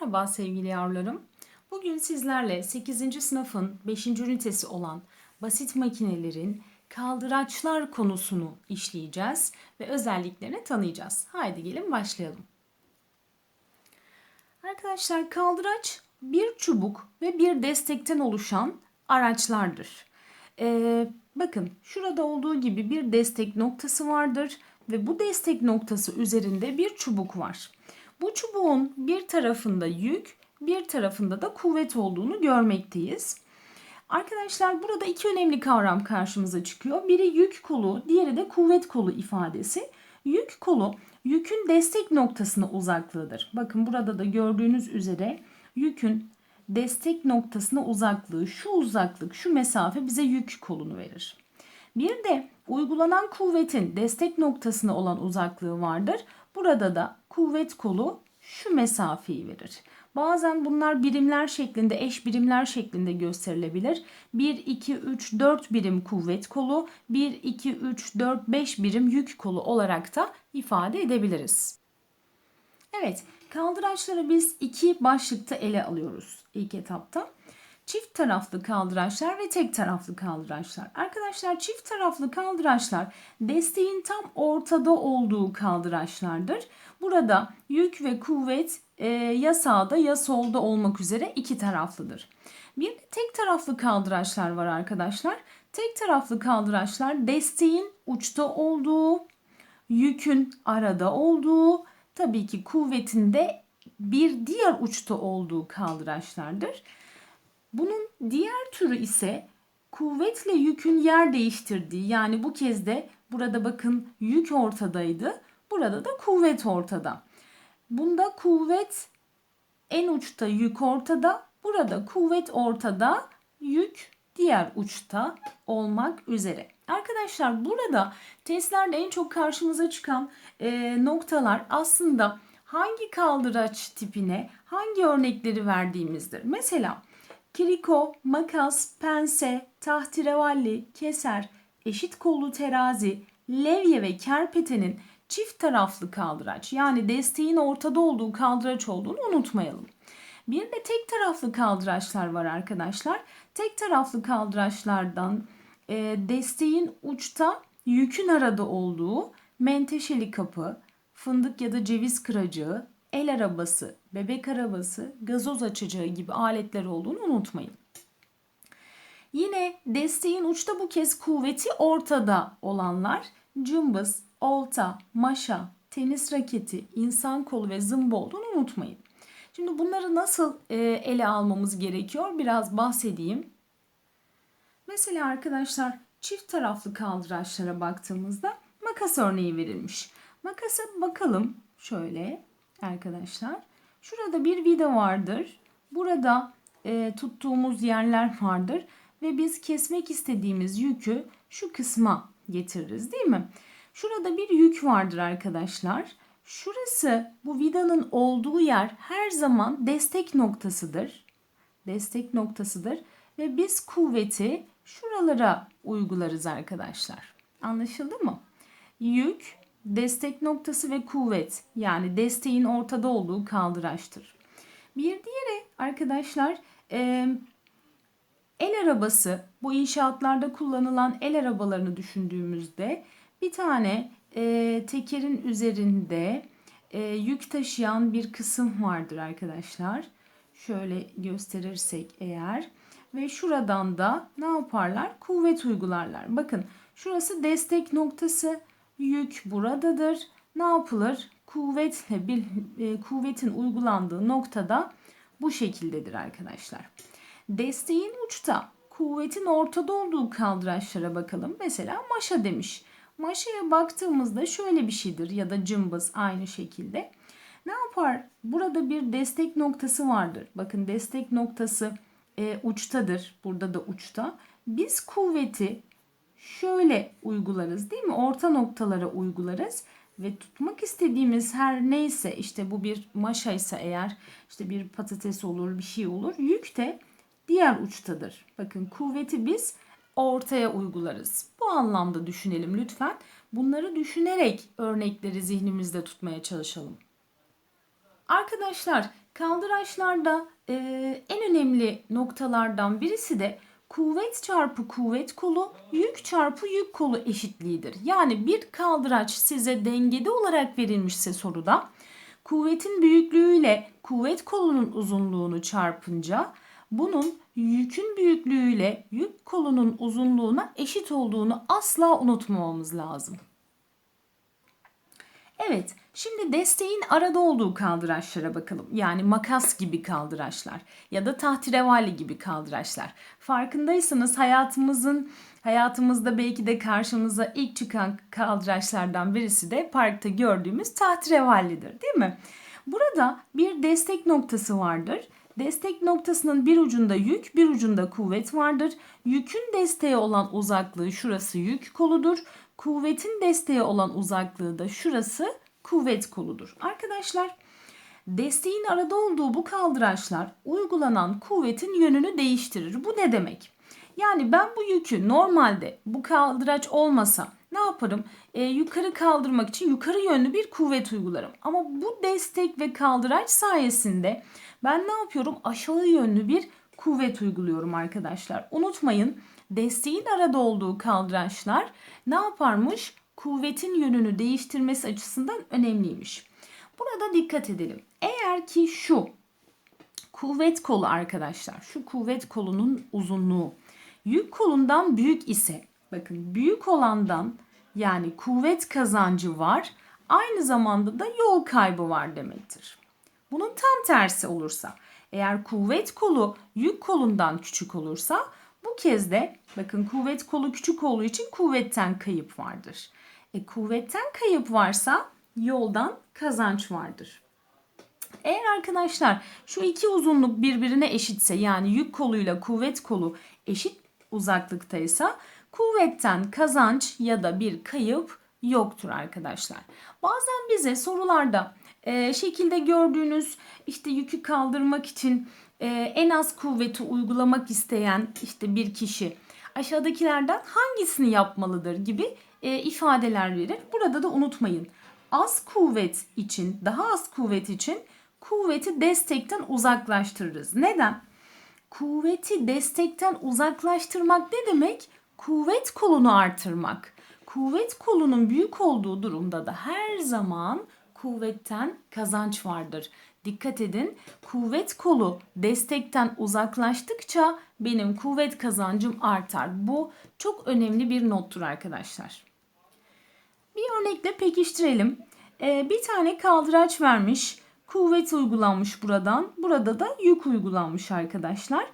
Merhaba sevgili yavrularım. Bugün sizlerle 8. sınıfın 5. ünitesi olan basit makinelerin kaldıraçlar konusunu işleyeceğiz ve özelliklerini tanıyacağız. Haydi gelin başlayalım. Arkadaşlar kaldıraç bir çubuk ve bir destekten oluşan araçlardır. Ee, bakın şurada olduğu gibi bir destek noktası vardır ve bu destek noktası üzerinde bir çubuk var. Bu çubuğun bir tarafında yük, bir tarafında da kuvvet olduğunu görmekteyiz. Arkadaşlar burada iki önemli kavram karşımıza çıkıyor. Biri yük kolu, diğeri de kuvvet kolu ifadesi. Yük kolu yükün destek noktasına uzaklığıdır. Bakın burada da gördüğünüz üzere yükün destek noktasına uzaklığı, şu uzaklık, şu mesafe bize yük kolunu verir. Bir de uygulanan kuvvetin destek noktasına olan uzaklığı vardır. Burada da kuvvet kolu şu mesafeyi verir. Bazen bunlar birimler şeklinde, eş birimler şeklinde gösterilebilir. 1, 2, 3, 4 birim kuvvet kolu, 1, 2, 3, 4, 5 birim yük kolu olarak da ifade edebiliriz. Evet, kaldıraçları biz iki başlıkta ele alıyoruz ilk etapta. Çift taraflı kaldıraçlar ve tek taraflı kaldıraçlar. Arkadaşlar çift taraflı kaldıraçlar desteğin tam ortada olduğu kaldıraçlardır. Burada yük ve kuvvet e, ya sağda ya solda olmak üzere iki taraflıdır. Bir tek taraflı kaldıraçlar var arkadaşlar. Tek taraflı kaldıraçlar desteğin uçta olduğu, yükün arada olduğu, tabii ki kuvvetin de bir diğer uçta olduğu kaldıraçlardır. Bunun diğer türü ise kuvvetle yükün yer değiştirdiği yani bu kez de burada bakın yük ortadaydı. Burada da kuvvet ortada. Bunda kuvvet en uçta yük ortada. Burada kuvvet ortada yük diğer uçta olmak üzere. Arkadaşlar burada testlerde en çok karşımıza çıkan e, noktalar aslında hangi kaldıraç tipine hangi örnekleri verdiğimizdir. Mesela Kiriko, makas, pense, tahterevalli, keser, eşit kollu terazi, levye ve kerpetenin çift taraflı kaldıraç yani desteğin ortada olduğu kaldıraç olduğunu unutmayalım. Bir de tek taraflı kaldıraçlar var arkadaşlar. Tek taraflı kaldıraçlardan e, desteğin uçta yükün arada olduğu menteşeli kapı, fındık ya da ceviz kıracağı, el arabası, bebek arabası, gazoz açacağı gibi aletler olduğunu unutmayın. Yine desteğin uçta bu kez kuvveti ortada olanlar cımbız, olta, maşa, tenis raketi, insan kolu ve zımba olduğunu unutmayın. Şimdi bunları nasıl e, ele almamız gerekiyor biraz bahsedeyim. Mesela arkadaşlar çift taraflı kaldıraçlara baktığımızda makas örneği verilmiş. Makasa bakalım şöyle arkadaşlar. Şurada bir vida vardır. Burada e, tuttuğumuz yerler vardır ve biz kesmek istediğimiz yükü şu kısma getiririz değil mi? Şurada bir yük vardır arkadaşlar. Şurası bu vidanın olduğu yer her zaman destek noktasıdır. Destek noktasıdır ve biz kuvveti şuralara uygularız arkadaşlar. Anlaşıldı mı? Yük destek noktası ve kuvvet yani desteğin ortada olduğu kaldıraçtır. Bir diğeri arkadaşlar e, el arabası bu inşaatlarda kullanılan el arabalarını düşündüğümüzde bir tane e, tekerin üzerinde e, yük taşıyan bir kısım vardır arkadaşlar. Şöyle gösterirsek eğer ve şuradan da ne yaparlar? Kuvvet uygularlar. Bakın şurası destek noktası yük buradadır. Ne yapılır? Kuvvetle bir e, kuvvetin uygulandığı noktada bu şekildedir arkadaşlar. Desteğin uçta, kuvvetin ortada olduğu kaldıraçlara bakalım. Mesela maşa demiş. Maşaya baktığımızda şöyle bir şeydir ya da cımbız aynı şekilde. Ne yapar? Burada bir destek noktası vardır. Bakın destek noktası e, uçtadır. Burada da uçta. Biz kuvveti şöyle uygularız değil mi? Orta noktalara uygularız ve tutmak istediğimiz her neyse işte bu bir maşa ise eğer işte bir patates olur bir şey olur yük de diğer uçtadır. Bakın kuvveti biz ortaya uygularız. Bu anlamda düşünelim lütfen. Bunları düşünerek örnekleri zihnimizde tutmaya çalışalım. Arkadaşlar kaldıraçlarda e, en önemli noktalardan birisi de kuvvet çarpı kuvvet kolu, yük çarpı yük kolu eşitliğidir. Yani bir kaldıraç size dengede olarak verilmişse soruda kuvvetin büyüklüğüyle kuvvet kolunun uzunluğunu çarpınca bunun yükün büyüklüğüyle yük kolunun uzunluğuna eşit olduğunu asla unutmamamız lazım. Evet, şimdi desteğin arada olduğu kaldıraçlara bakalım. Yani makas gibi kaldıraçlar ya da tahtirevali gibi kaldıraçlar. Farkındaysanız hayatımızın hayatımızda belki de karşımıza ilk çıkan kaldıraçlardan birisi de parkta gördüğümüz tahtirevallidir, değil mi? Burada bir destek noktası vardır. Destek noktasının bir ucunda yük, bir ucunda kuvvet vardır. Yükün desteği olan uzaklığı şurası yük koludur. Kuvvetin desteği olan uzaklığı da şurası kuvvet koludur. Arkadaşlar desteğin arada olduğu bu kaldıraçlar uygulanan kuvvetin yönünü değiştirir. Bu ne demek? Yani ben bu yükü normalde bu kaldıraç olmasa ne yaparım? E, yukarı kaldırmak için yukarı yönlü bir kuvvet uygularım. Ama bu destek ve kaldıraç sayesinde ben ne yapıyorum? Aşağı yönlü bir kuvvet uyguluyorum arkadaşlar. Unutmayın desteğin arada olduğu kaldıraçlar ne yaparmış? Kuvvetin yönünü değiştirmesi açısından önemliymiş. Burada dikkat edelim. Eğer ki şu kuvvet kolu arkadaşlar, şu kuvvet kolunun uzunluğu yük kolundan büyük ise, bakın büyük olandan yani kuvvet kazancı var, aynı zamanda da yol kaybı var demektir. Bunun tam tersi olursa, eğer kuvvet kolu yük kolundan küçük olursa bu kez de bakın kuvvet kolu küçük olduğu için kuvvetten kayıp vardır. E kuvvetten kayıp varsa yoldan kazanç vardır. Eğer arkadaşlar şu iki uzunluk birbirine eşitse yani yük koluyla kuvvet kolu eşit uzaklıktaysa kuvvetten kazanç ya da bir kayıp yoktur arkadaşlar. Bazen bize sorularda e, şekilde gördüğünüz işte yükü kaldırmak için e, en az kuvveti uygulamak isteyen işte bir kişi aşağıdakilerden hangisini yapmalıdır gibi e, ifadeler verir. Burada da unutmayın. Az kuvvet için, daha az kuvvet için kuvveti destekten uzaklaştırırız. Neden? Kuvveti destekten uzaklaştırmak ne demek? Kuvvet kolunu artırmak. Kuvvet kolunun büyük olduğu durumda da her zaman kuvvetten kazanç vardır. Dikkat edin kuvvet kolu destekten uzaklaştıkça benim kuvvet kazancım artar. Bu çok önemli bir nottur arkadaşlar. Bir örnekle pekiştirelim. Ee, bir tane kaldıraç vermiş. Kuvvet uygulanmış buradan. Burada da yük uygulanmış arkadaşlar.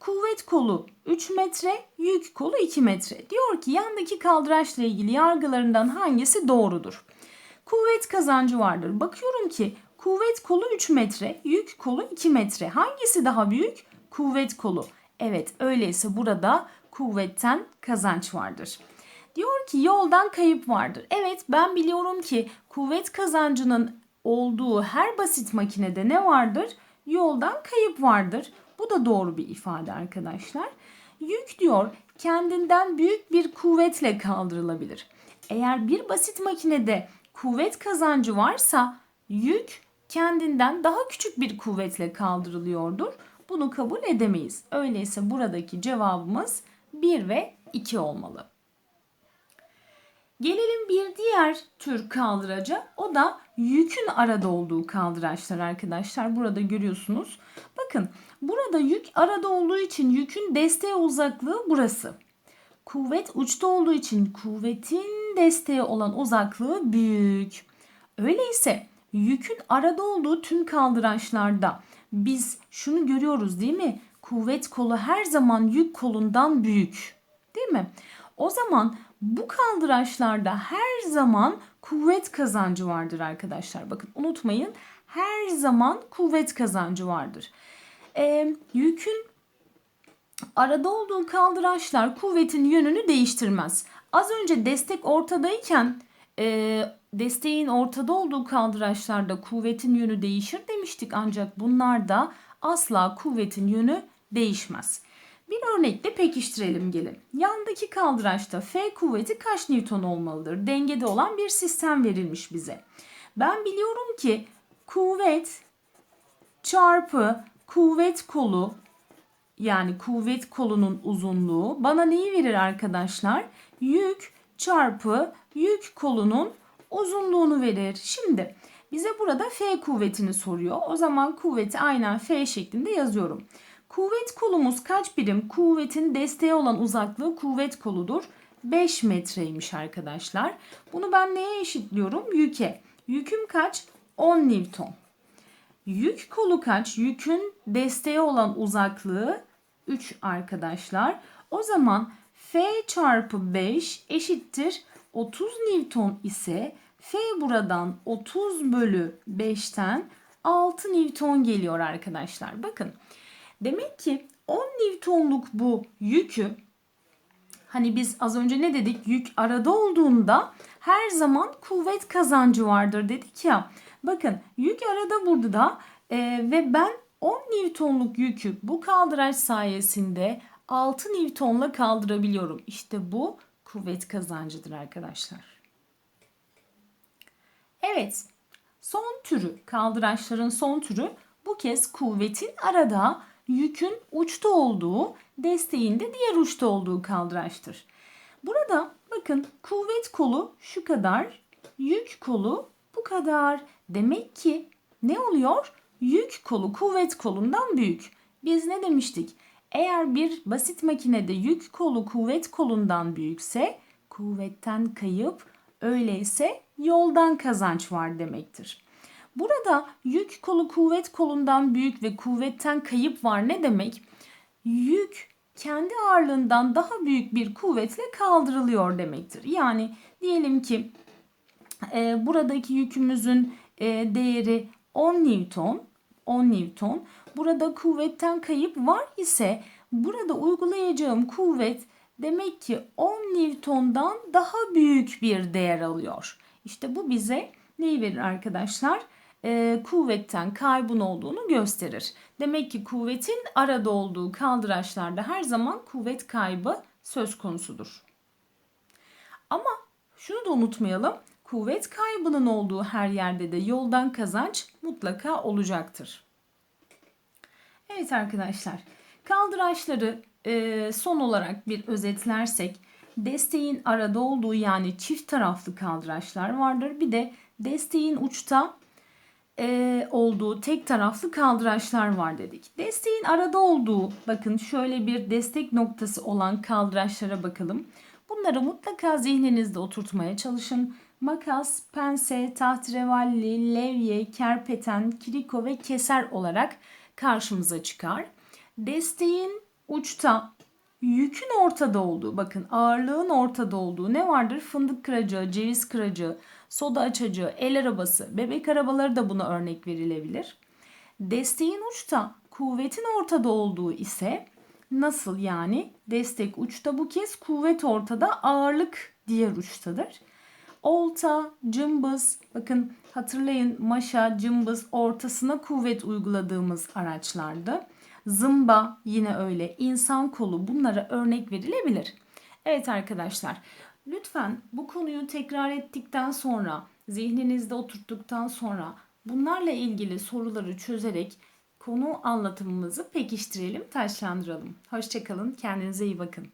Kuvvet kolu 3 metre, yük kolu 2 metre. Diyor ki yandaki kaldıraçla ilgili yargılarından hangisi doğrudur? Kuvvet kazancı vardır. Bakıyorum ki kuvvet kolu 3 metre, yük kolu 2 metre. Hangisi daha büyük? Kuvvet kolu. Evet öyleyse burada kuvvetten kazanç vardır. Diyor ki yoldan kayıp vardır. Evet ben biliyorum ki kuvvet kazancının olduğu her basit makinede ne vardır? Yoldan kayıp vardır. Bu da doğru bir ifade arkadaşlar. Yük diyor kendinden büyük bir kuvvetle kaldırılabilir. Eğer bir basit makinede kuvvet kazancı varsa yük kendinden daha küçük bir kuvvetle kaldırılıyordur. Bunu kabul edemeyiz. Öyleyse buradaki cevabımız 1 ve 2 olmalı. Gelelim bir diğer tür kaldıraca. O da yükün arada olduğu kaldıraçlar arkadaşlar. Burada görüyorsunuz. Bakın burada yük arada olduğu için yükün desteği uzaklığı burası. Kuvvet uçta olduğu için kuvvetin desteği olan uzaklığı büyük. Öyleyse yükün arada olduğu tüm kaldıraçlarda biz şunu görüyoruz değil mi? Kuvvet kolu her zaman yük kolundan büyük. Değil mi? O zaman bu kaldıraçlarda her zaman kuvvet kazancı vardır arkadaşlar. Bakın unutmayın her zaman kuvvet kazancı vardır. Ee, yükün arada olduğu kaldıraçlar kuvvetin yönünü değiştirmez. Az önce destek ortadayken e, desteğin ortada olduğu kaldıraçlarda kuvvetin yönü değişir demiştik ancak bunlarda asla kuvvetin yönü değişmez. Bir örnekle pekiştirelim gelin. Yandaki kaldıraçta F kuvveti kaç Newton olmalıdır? Dengede olan bir sistem verilmiş bize. Ben biliyorum ki kuvvet çarpı kuvvet kolu yani kuvvet kolunun uzunluğu bana neyi verir arkadaşlar? Yük çarpı yük kolunun uzunluğunu verir. Şimdi bize burada F kuvvetini soruyor. O zaman kuvveti aynen F şeklinde yazıyorum. Kuvvet kolumuz kaç birim? Kuvvetin desteğe olan uzaklığı kuvvet koludur. 5 metreymiş arkadaşlar. Bunu ben neye eşitliyorum? Yüke. Yüküm kaç? 10 Newton. Yük kolu kaç? Yükün desteğe olan uzaklığı 3 arkadaşlar. O zaman F çarpı 5 eşittir 30 Newton ise F buradan 30 bölü 5'ten 6 Newton geliyor arkadaşlar. Bakın demek ki 10 Newton'luk bu yükü Hani biz az önce ne dedik? Yük arada olduğunda her zaman kuvvet kazancı vardır dedik ya. Bakın yük arada burada da e, ve ben 10 Newton'luk yükü bu kaldıraç sayesinde 6 Newton'la kaldırabiliyorum. İşte bu kuvvet kazancıdır arkadaşlar. Evet, son türü, kaldıraçların son türü bu kez kuvvetin arada, yükün uçta olduğu, desteğin de diğer uçta olduğu kaldıraçtır. Burada bakın kuvvet kolu şu kadar, yük kolu bu kadar. Demek ki ne oluyor? Yük kolu kuvvet kolundan büyük. Biz ne demiştik? Eğer bir basit makinede yük kolu kuvvet kolundan büyükse kuvvetten kayıp, öyleyse yoldan kazanç var demektir. Burada yük kolu kuvvet kolundan büyük ve kuvvetten kayıp var ne demek? Yük kendi ağırlığından daha büyük bir kuvvetle kaldırılıyor demektir. Yani diyelim ki e, buradaki yükümüzün e, değeri 10 Newton, 10 Newton. Burada kuvvetten kayıp var ise burada uygulayacağım kuvvet demek ki 10 Newton'dan daha büyük bir değer alıyor. İşte bu bize neyi verir arkadaşlar? Ee, kuvvetten kaybın olduğunu gösterir. Demek ki kuvvetin arada olduğu kaldıraçlarda her zaman kuvvet kaybı söz konusudur. Ama şunu da unutmayalım. Kuvvet kaybının olduğu her yerde de yoldan kazanç mutlaka olacaktır. Evet arkadaşlar, kaldıraçları e, son olarak bir özetlersek desteğin arada olduğu yani çift taraflı kaldıraçlar vardır. Bir de desteğin uçta e, olduğu tek taraflı kaldıraçlar var dedik. Desteğin arada olduğu bakın şöyle bir destek noktası olan kaldıraçlara bakalım. Bunları mutlaka zihninizde oturtmaya çalışın. Makas, pense, tahterevalli, levye, kerpeten, kiriko ve keser olarak karşımıza çıkar. Desteğin uçta yükün ortada olduğu, bakın ağırlığın ortada olduğu ne vardır? Fındık kıracağı, ceviz kıracağı, soda açacağı, el arabası, bebek arabaları da buna örnek verilebilir. Desteğin uçta kuvvetin ortada olduğu ise nasıl yani? Destek uçta bu kez kuvvet ortada, ağırlık diğer uçtadır. Olta, cımbız, bakın hatırlayın maşa, cımbız ortasına kuvvet uyguladığımız araçlardı. Zımba yine öyle. İnsan kolu bunlara örnek verilebilir. Evet arkadaşlar lütfen bu konuyu tekrar ettikten sonra zihninizde oturttuktan sonra bunlarla ilgili soruları çözerek konu anlatımımızı pekiştirelim, taşlandıralım. Hoşçakalın, kendinize iyi bakın.